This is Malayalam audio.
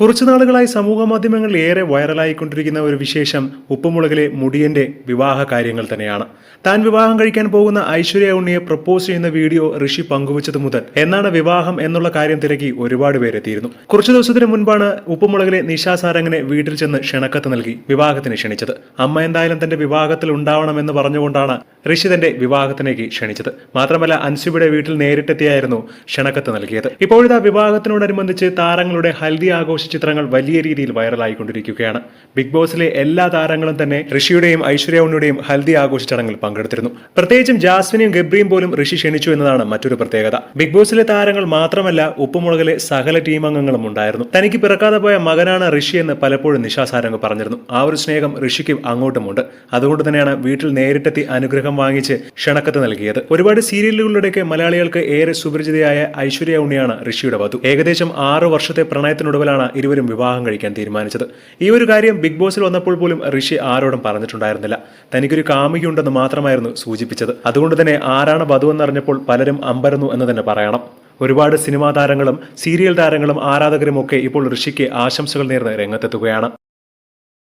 കുറച്ചു നാളുകളായി സമൂഹ മാധ്യമങ്ങളിൽ ഏറെ വൈറലായിക്കൊണ്ടിരിക്കുന്ന ഒരു വിശേഷം ഉപ്പുമുളകിലെ മുടിയന്റെ വിവാഹ കാര്യങ്ങൾ തന്നെയാണ്. താൻ വിവാഹം കഴിക്കാൻ പോകുന്ന ഐശ്വര്യ ഉണ്ണിയെ പ്രപ്പോസ് ചെയ്യുന്ന വീഡിയോ ഋഷി പങ്കുവച്ചത് മുതൽ എന്നാണ് വിവാഹം എന്നുള്ള കാര്യം തിരക്കി ഒരുപാട് പേരെത്തിയിരുന്നു കുറച്ചു ദിവസത്തിന് മുൻപാണ് ഉപ്പുമുളകിലെ നിശാ സാരംഗനെ വീട്ടിൽ ചെന്ന് ക്ഷണക്കത്ത് നൽകി വിവാഹത്തിന് ക്ഷണിച്ചത്. അമ്മ എന്തായാലും തന്റെ വിവാഹത്തിൽ ഉണ്ടാവണമെന്ന് പറഞ്ഞുകൊണ്ടാണ് ഋഷി തന്റെ വിവാഹത്തിലേക്ക് ക്ഷണിച്ചത്. മാത്രമല്ല അൻസുബിയുടെ വീട്ടിൽ നേരിട്ടെത്തിയായിരുന്നു ക്ഷണക്കത്ത് നൽകിയത്. ഇപ്പോഴിതാ വിവാഹത്തിനോടനുബന്ധിച്ച് താരങ്ങളുടെ ഹൽദി ആഘോഷ ചിത്രങ്ങൾ വലിയ രീതിയിൽ വൈറലായിക്കൊണ്ടിരിക്കുകയാണ്. ബിഗ് ബോസിലെ എല്ലാ താരങ്ങളും തന്നെ ഋഷിയുടെയും ഐശ്വര്യ ഉണ്ണിയുടെയും ഹൽദി ആഘോഷ ചടങ്ങിൽ പങ്കെടുത്തിരുന്നു. പ്രത്യേകിച്ചും ജാസ്മിനെയും ഗബ്രിയും പോലും ഋഷി ക്ഷണിച്ചു എന്നതാണ് മറ്റൊരു പ്രത്യേകത. ബിഗ് ബോസിലെ താരങ്ങൾ മാത്രമല്ല ഉപ്പുമുളകിലെ സകല ടീം അംഗങ്ങളും ഉണ്ടായിരുന്നു. തനിക്ക് പിറക്കാതെ പോയ മകനാണ് ഋഷി എന്ന് പലപ്പോഴും നിശാസാരംഗ് പറഞ്ഞിരുന്നു. ആ ഒരു സ്നേഹം ഋഷിക്ക് അങ്ങോട്ടുമുണ്ട്. അതുകൊണ്ട് തന്നെയാണ് വീട്ടിൽ നേരിട്ടെത്തി അനുഗ്രഹം വാങ്ങിച്ച് ക്ഷണക്കത്ത് നൽകിയത്. ഒരുപാട് സീരിയലുകളിലൂടെയൊക്കെ മലയാളികൾക്ക് ഏറെ സുപരിചിതയായ ഐശ്വര്യ ഉണ്ണിയാണ് ഋഷിയുടെ വധു. ഏകദേശം ആറ് വർഷത്തെ പ്രണയത്തിനൊടുവിലാണ് ഇരുവരും വിവാഹം കഴിക്കാൻ തീരുമാനിച്ചത്. ഈ ഒരു കാര്യം ബിഗ് ബോസിൽ വന്നപ്പോൾ പോലും ഋഷി ആരോടും പറഞ്ഞിട്ടുണ്ടായിരുന്നില്ല. തനിക്കൊരു കാമുകിയുണ്ടെന്ന് മാത്രമായിരുന്നു സൂചിപ്പിച്ചത്. അതുകൊണ്ട് തന്നെ ആരാണ് വധു എന്നറിഞ്ഞപ്പോൾ പലരും അമ്പരന്നു എന്ന് തന്നെ പറയണം. ഒരുപാട് സിനിമാ താരങ്ങളും സീരിയൽ താരങ്ങളും ആരാധകരും ഒക്കെ ഇപ്പോൾ ഋഷിക്ക് ആശംസകൾ നേർന്ന് രംഗത്തെത്തുകയാണ്.